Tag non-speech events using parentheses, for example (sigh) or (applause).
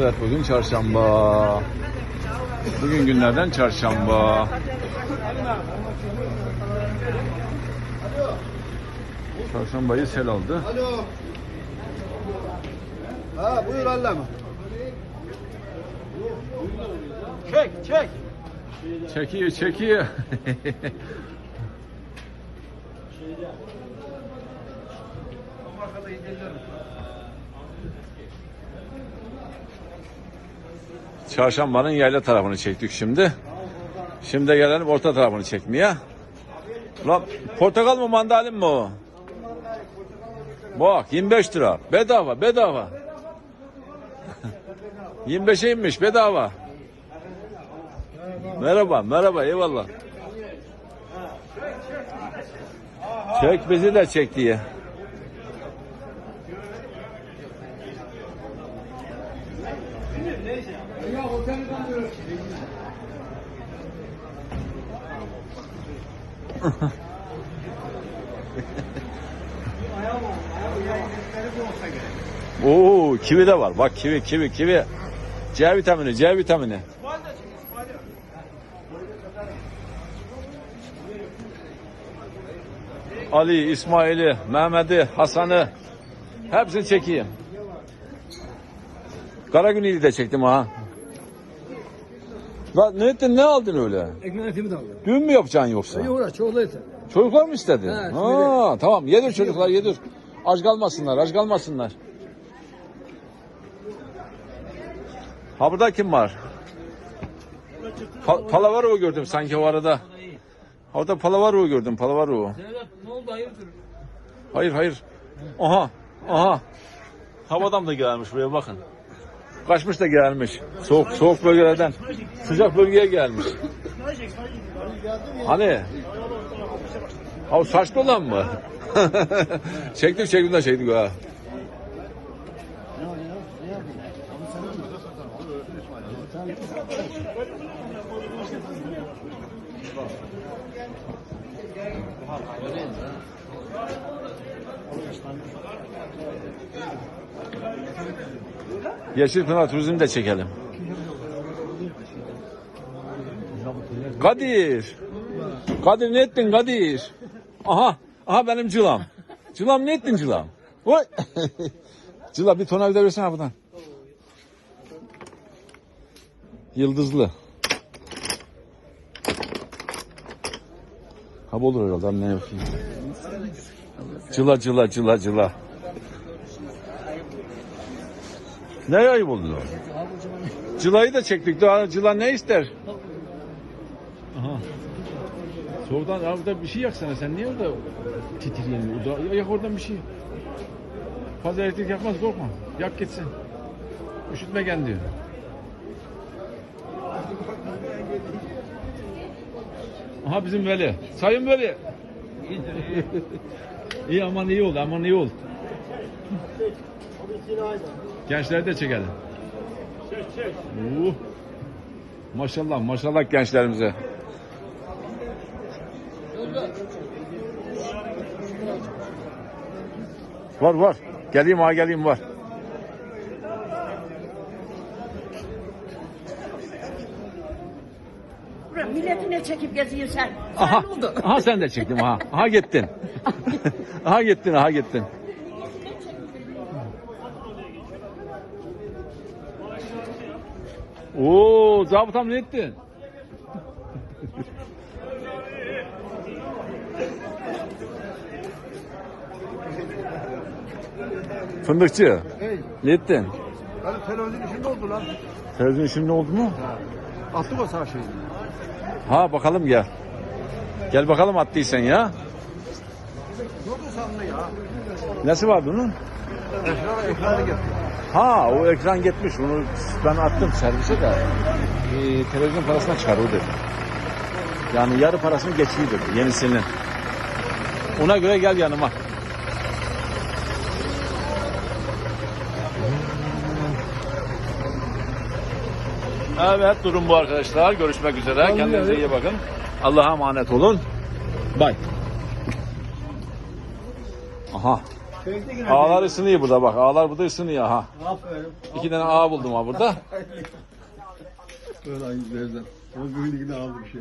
Evet bugün çarşamba. Bugün günlerden çarşamba. Çarşambayı sel aldı. Alo. Ha buyur Allem. Çek çek. Çekiyor çekiyor. Çarşambanın yayla tarafını çektik şimdi. Şimdi gelelim orta tarafını çekmeye. Lan portakal mı mandalin mi o? Bak 25 lira. Bedava bedava. (laughs) 25'e inmiş bedava. Merhaba merhaba eyvallah. Çek bizi de çek diye. (laughs) Oo, kivi de var. Bak kivi, kivi, kivi. C vitamini, C vitamini. Ali, İsmail'i, Mehmet'i, Hasan'ı hepsini çekeyim. Karagüney'i de çektim ha. Lan ne ettin ne aldın öyle? Ekmeğin etimi de alıyor. Düğün mü yapacaksın yoksa? İyi uğraş çoğulu eti. Çocuklar mı istedi? Evet, ha, tamam yedir çocuklar yedir. Aç kalmasınlar aç kalmasınlar. Ha burada kim var? Pa Palavaro gördüm sanki o arada. Orada Palavaro gördüm Palavaro. Ne oldu hayırdır? Hayır hayır. Aha aha. Havadan da gelmiş buraya bakın. Kaçmış da gelmiş. Soğuk soğuk bölgelerden sıcak bölgeye gelmiş. Hani? Ha saçlı olan mı? (laughs) çektim çektim de çektik ha. Yeşilpınar Turizm de çekelim. Kadir. Kadir ne ettin Kadir? Aha. Aha benim cılam. Cılam ne ettin cılam? Oy. (laughs) Cıla bir tonavida versene buradan. Yıldızlı. Ha bu olur herhalde ne yapayım. Cıla cıla cıla cıla. Ne ayıp oldu? Cılayı da çektik. Daha cıla ne ister? Aha. Soğuktan orada bir şey yaksana sen niye orada titriyorsun? Orada yak oradan bir şey. Fazla elektrik yakmaz korkma. Yak gitsin. Üşütme kendini. Aha bizim Veli. Sayın Veli. (laughs) iyi aman iyi ol aman iyi ol. Gençleri de çekelim. Uh. Maşallah maşallah gençlerimize. Var var. Geleyim ha geleyim var. Milletine çekip geziyorsun sen. Aha. Sen? Aha sen de çektim ha. (laughs) Aha gittin. aha gittin aha gittin. Oo, zabıtam ne ettin? Fındıkçı. Hey. Ne ettin? Hani televizyon işinde oldu lan. Televizyon şimdi oldu mu? Attık o sağ şeyi. Ha bakalım gel. Gel bakalım attıysan ya. Ne oldu sandı ya? Nesi var bunun? Ekrana ekranı getir. Ha o ekran gitmiş. Onu ben attım servise de. Ee, televizyon parasına çıkar o dedi. Yani yarı parasını geçiyor dedi yenisinin. Ona göre gel yanıma. Evet durum bu arkadaşlar. Görüşmek üzere. Kendinize iyi bakın. Allah'a emanet olun. Bye. Aha. Ağlar ısınıyor burada bak. Ağlar burada ısınıyor ha. Aferin. İki tane ağ buldum ha burada. Öyle aynı bezden. O büyüğünü yine aldı bir şey.